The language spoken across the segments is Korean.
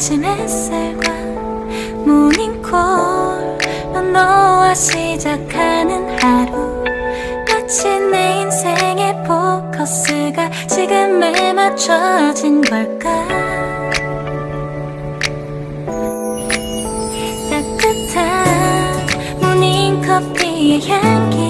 아침 햇살과 모닝콜로 너와 시작하는 하루. 마치 내 인생의 포커스가 지금에 맞춰진 걸까? 따뜻한 모닝커피의 향기.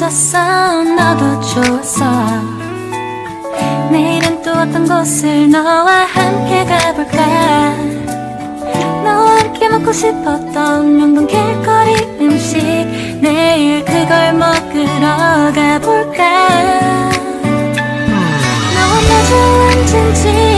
좋았어. 너도 좋았어 내일은 또 어떤 곳을 너와 함께 가볼까? 너와 함께 먹고 싶었던 용동 길거리 음식 내일 그걸 먹으러 가볼까? 너와 마주 앉은 지